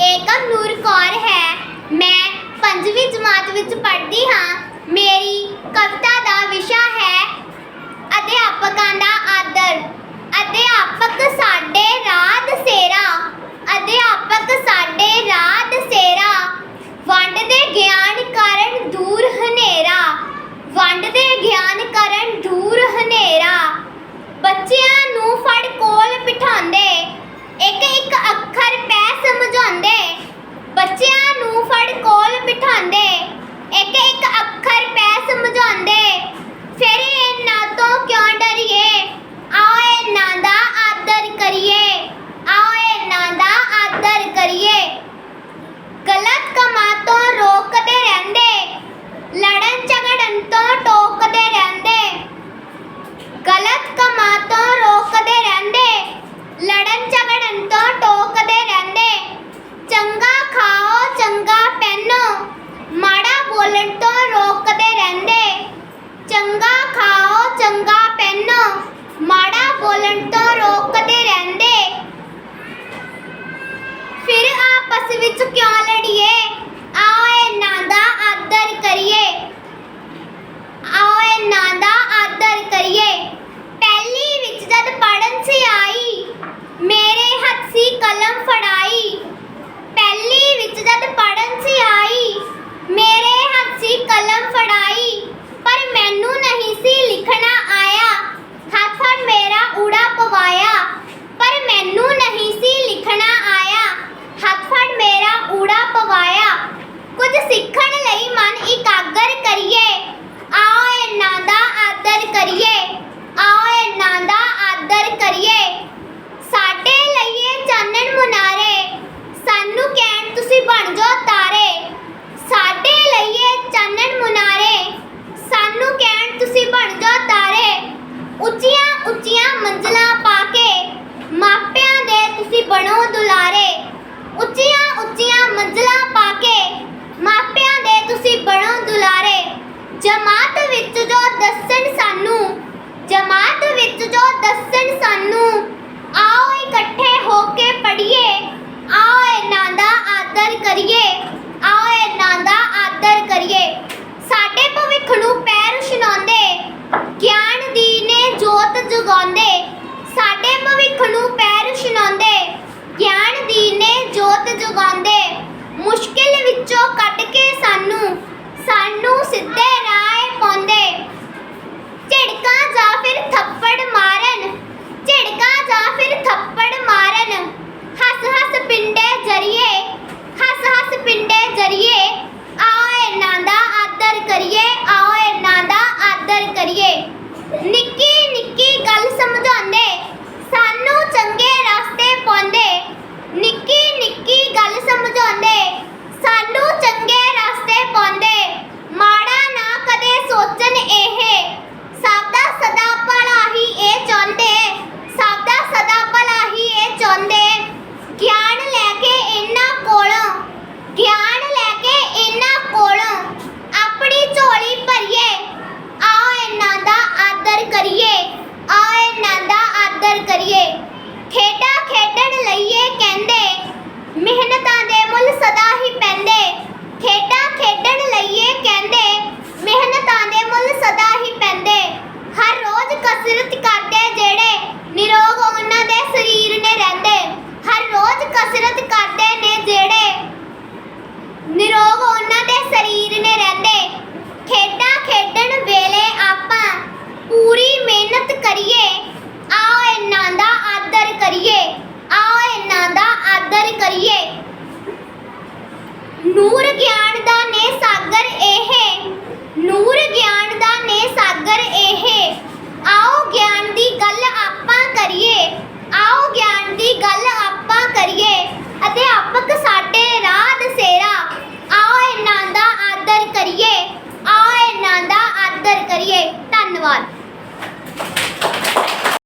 ਏਕਮ ਨੂਰ ਕੌਰ ਹੈ। ਮੈਂ ਪੰਜਵੀਂ ਜਮਾਤ ਵਿੱਚ ਪੜ੍ਹਦੀ ਹਾਂ। ਮੇਰੀ ਕਵਿਤਾ ਦਾ ਬੋਲਣ ਤੋਂ ਰੋਕਦੇ ਰਹਿੰਦੇ। ਫਿਰ ਆਪਸ ਵਿੱਚ ਕਿਉਂ ਲੜੀਏ? ਆਓ ਇਹਨਾਂ ਦਾ ਆਦਰ ਕਰੀਏ। ਆਓ ਇਹਨਾਂ ਦਾ ਆਦਰ ਕਰੀਏ। ਪਹਿਲੀ ਵਿੱਚ ਜਦ ਪੜਨ ਸੀ ਆਈ, ਮੇਰੇ ਹੱਥ ਸੀ ਕਲਮ ਫੜਾਈ। ਪਹਿਲੀ ਵਿੱਚ ਜਦ ਪੜਨ ਸੀ ਆਈ, ਮੇਰੇ ਹੱਥ ਸੀ ਕਲਮ ਫੜਾਈ। ਪਰ ਮੈਨੂੰ ਨਹੀਂ ਸੀ ਲਿਖਣਾ ਮੇਰਾ ਊੜਾ ਪਵਾਇਆ ਪਰ ਮੈਨੂੰ ਮੁਸ਼ਕਿਲ ਵਿੱਚੋਂ ਕੱਢ ਕੇ ਸਾਨੂੰ ਸਾਨੂੰ ਸਿੱਧੇ ਰਾਹ ਪਾਉਂਦੇ। ਝਿੜਕਾਂ ਜਾਂ ਫਿਰ ਥੱਪੜ ਕਰੀਏ। ਨੂਰ ਗਿਆਨ ਦਾ ਨੇ ਸਾਗਰ ਇਹ